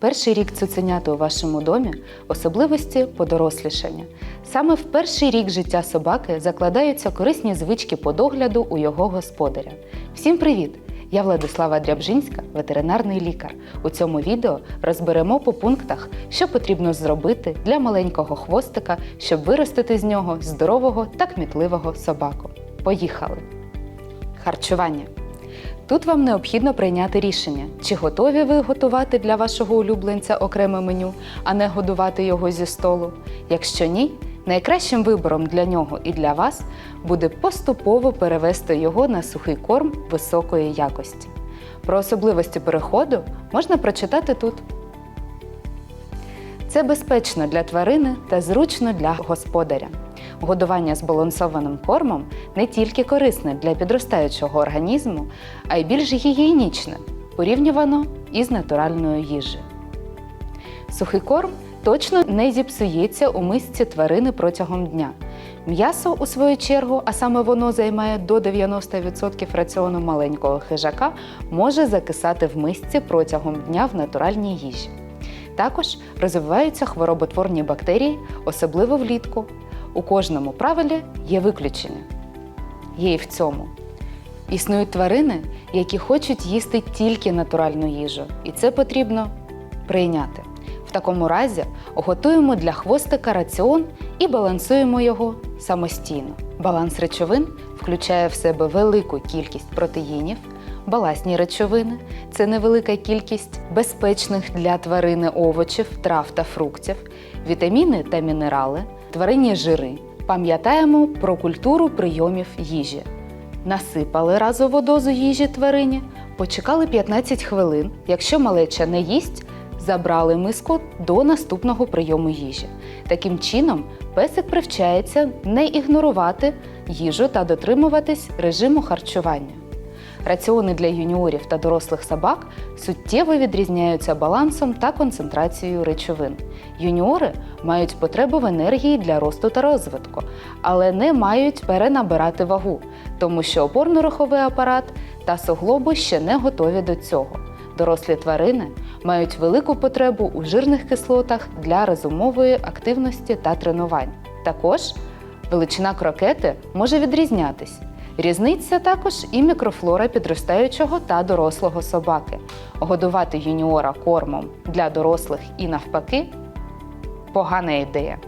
Перший рік цуценяти у вашому домі особливості подорослішання. Саме в перший рік життя собаки закладаються корисні звички по догляду у його господаря. Всім привіт! Я Владислава Дрябжинська, ветеринарний лікар. У цьому відео розберемо по пунктах, що потрібно зробити для маленького хвостика, щоб виростити з нього здорового та кмітливого собаку. Поїхали! Харчування. Тут вам необхідно прийняти рішення, чи готові ви готувати для вашого улюбленця окреме меню, а не годувати його зі столу. Якщо ні, найкращим вибором для нього і для вас буде поступово перевести його на сухий корм високої якості. Про особливості переходу можна прочитати тут. Це безпечно для тварини та зручно для господаря. Годування збалансованим кормом не тільки корисне для підростаючого організму, а й більш гігієнічне, порівнювано із натуральною їжею. Сухий корм точно не зіпсується у мисці тварини протягом дня. М'ясо, у свою чергу, а саме воно займає до 90% раціону маленького хижака, може закисати в мисці протягом дня в натуральній їжі. Також розвиваються хвороботворні бактерії, особливо влітку. У кожному правилі є виключення. Є і в цьому. Існують тварини, які хочуть їсти тільки натуральну їжу, і це потрібно прийняти. В такому разі готуємо для хвостика раціон і балансуємо його самостійно. Баланс речовин включає в себе велику кількість протеїнів, баласні речовини це невелика кількість безпечних для тварини овочів, трав та фруктів, вітаміни та мінерали, тваринні жири. Пам'ятаємо про культуру прийомів їжі. Насипали разову дозу їжі тварині, почекали 15 хвилин. Якщо малеча не їсть, забрали миску до наступного прийому їжі. Таким чином, песик привчається не ігнорувати їжу та дотримуватись режиму харчування. Раціони для юніорів та дорослих собак суттєво відрізняються балансом та концентрацією речовин. Юніори мають потребу в енергії для росту та розвитку, але не мають перенабирати вагу, тому що опорно-руховий апарат та суглоби ще не готові до цього. Дорослі тварини мають велику потребу у жирних кислотах для розумової активності та тренувань. Також величина крокети може відрізнятись. Різниця також і мікрофлора підростаючого та дорослого собаки. Годувати юніора кормом для дорослих і навпаки погана ідея.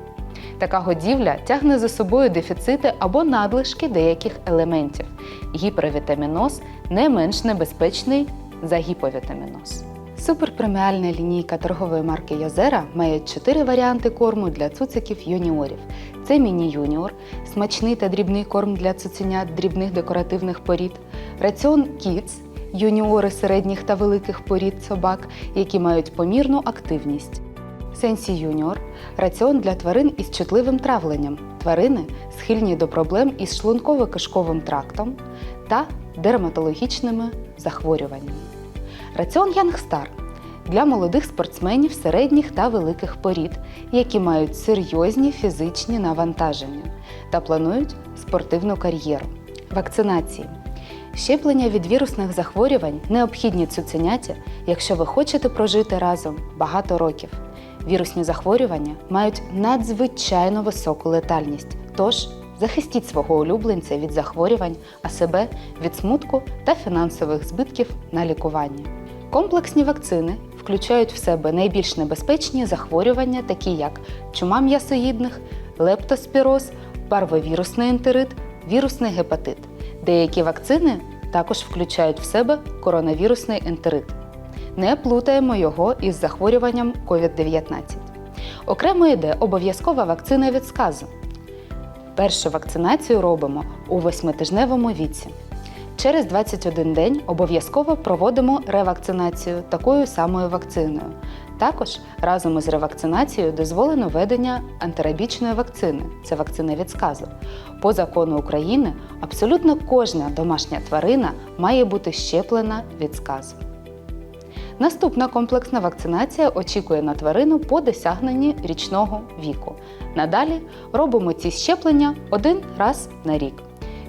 Така годівля тягне за собою дефіцити або надлишки деяких елементів. Гіпервітаміноз не менш небезпечний за гіповітаміноз. Суперпреміальна лінійка торгової марки Йозера має 4 варіанти корму для цуциків юніорів. Це міні-юніор, смачний та дрібний корм для цуценят дрібних декоративних порід, раціон Kids, юніори середніх та великих порід собак, які мають помірну активність. Сенсі Юніор раціон для тварин із чутливим травленням, тварини, схильні до проблем із шлунково-кишковим трактом та дерматологічними захворюваннями. Раціон Янгстар для молодих спортсменів середніх та великих порід, які мають серйозні фізичні навантаження та планують спортивну кар'єру. Вакцинації. Щеплення від вірусних захворювань необхідні цуценяті, якщо ви хочете прожити разом багато років. Вірусні захворювання мають надзвичайно високу летальність, тож захистіть свого улюбленця від захворювань, а себе від смутку та фінансових збитків на лікування. Комплексні вакцини включають в себе найбільш небезпечні захворювання, такі як чума м'ясоїдних, лептоспіроз, парвовірусний ентерит, вірусний гепатит. Деякі вакцини також включають в себе коронавірусний ентерит. Не плутаємо його із захворюванням COVID-19. Окремо йде обов'язкова вакцина від сказу. Першу вакцинацію робимо у восьмитижневому віці. Через 21 день обов'язково проводимо ревакцинацію такою самою вакциною. Також разом із ревакцинацією дозволено введення антирабічної вакцини це вакцина від сказу. По закону України абсолютно кожна домашня тварина має бути щеплена від сказу. Наступна комплексна вакцинація очікує на тварину по досягненні річного віку. Надалі робимо ці щеплення один раз на рік.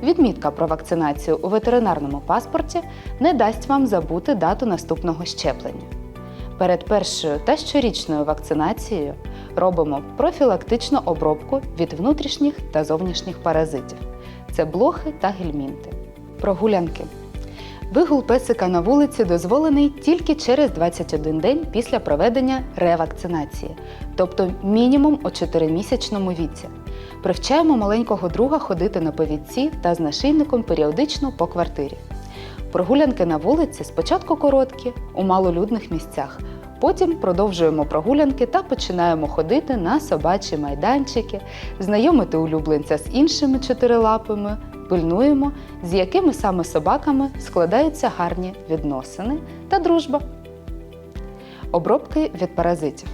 Відмітка про вакцинацію у ветеринарному паспорті не дасть вам забути дату наступного щеплення. Перед першою та щорічною вакцинацією робимо профілактичну обробку від внутрішніх та зовнішніх паразитів. Це блохи та гельмінти. Прогулянки. Вигул песика на вулиці дозволений тільки через 21 день після проведення ревакцинації, тобто мінімум у 4-місячному віці. Привчаємо маленького друга ходити на повідці та з нашийником періодично по квартирі. Прогулянки на вулиці спочатку короткі, у малолюдних місцях. Потім продовжуємо прогулянки та починаємо ходити на собачі майданчики, знайомити улюбленця з іншими чотирилапими, пильнуємо, з якими саме собаками складаються гарні відносини та дружба. Обробки від паразитів.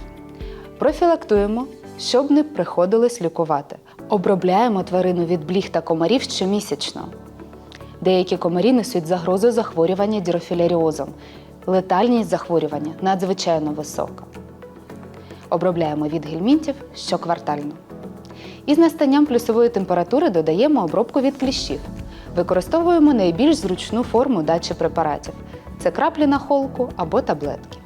Профілактуємо, щоб не приходилось лікувати. Обробляємо тварину від бліг та комарів щомісячно. Деякі комарі несуть загрозу захворювання дірофіляріозом. Летальність захворювання надзвичайно висока. Обробляємо від гельмінтів щоквартально. Із настанням плюсової температури додаємо обробку від кліщів. Використовуємо найбільш зручну форму дачі препаратів це краплі на холку або таблетки.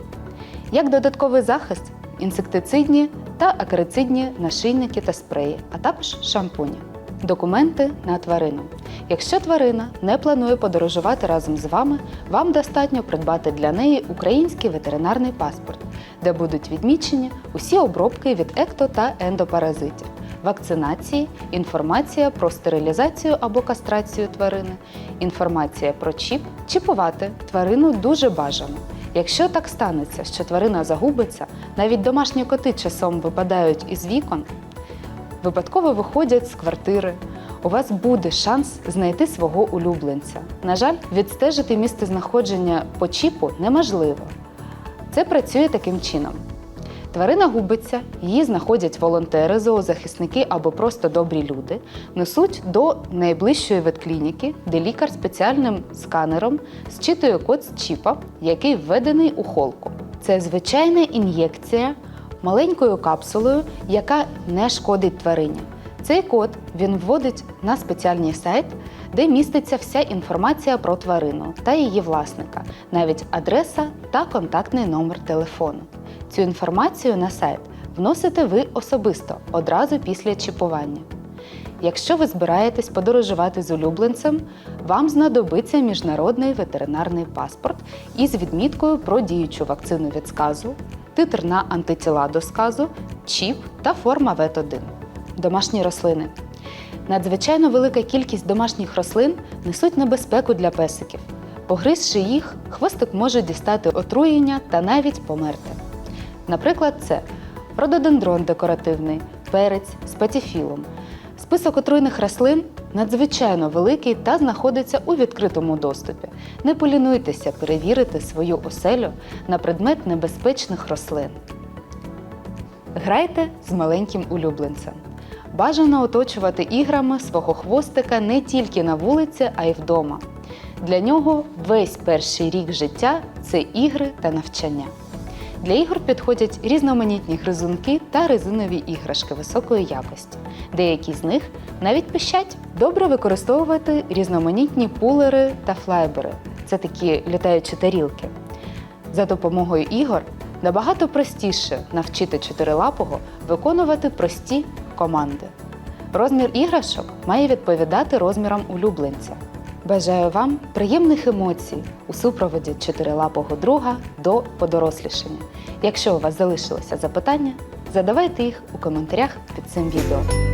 Як додатковий захист інсектицидні та акарицидні нашийники та спреї, а також шампуні. Документи на тварину. Якщо тварина не планує подорожувати разом з вами, вам достатньо придбати для неї український ветеринарний паспорт, де будуть відмічені усі обробки від екто та ендопаразитів, вакцинації, інформація про стерилізацію або кастрацію тварини, інформація про чіп, чіпувати тварину дуже бажано. Якщо так станеться, що тварина загубиться, навіть домашні коти часом випадають із вікон, випадково виходять з квартири. У вас буде шанс знайти свого улюбленця. На жаль, відстежити місце знаходження по чіпу неможливо. Це працює таким чином. Тварина губиться, її знаходять волонтери, зоозахисники або просто добрі люди, несуть до найближчої ветклініки, де лікар спеціальним сканером зчитує код з чіпа, який введений у холку. Це звичайна ін'єкція маленькою капсулою, яка не шкодить тварині. Цей код він вводить на спеціальний сайт, де міститься вся інформація про тварину та її власника, навіть адреса та контактний номер телефону. Цю інформацію на сайт вносите ви особисто одразу після чіпування. Якщо ви збираєтесь подорожувати з улюбленцем, вам знадобиться міжнародний ветеринарний паспорт із відміткою про діючу вакцину від сказу, титр на антитіла до сказу, чіп та форма ВЕТ-1. Домашні рослини. Надзвичайно велика кількість домашніх рослин несуть небезпеку для песиків. Погризши їх, хвостик може дістати отруєння та навіть померти. Наприклад, це рододендрон декоративний, перець, спатіфілум. Список отруйних рослин надзвичайно великий та знаходиться у відкритому доступі. Не полінуйтеся перевірити свою оселю на предмет небезпечних рослин. Грайте з маленьким улюбленцем. Бажано оточувати іграми свого хвостика не тільки на вулиці, а й вдома. Для нього весь перший рік життя це ігри та навчання. Для ігор підходять різноманітні гризунки та резинові іграшки високої якості. Деякі з них навіть пищать. Добре використовувати різноманітні пулери та флайбери це такі літаючі тарілки. За допомогою ігор набагато простіше навчити чотирилапого виконувати прості команди. Розмір іграшок має відповідати розмірам улюбленця. Бажаю вам приємних емоцій у супроводі чотирилапого друга до подорослішання. Якщо у вас залишилося запитання, задавайте їх у коментарях під цим відео.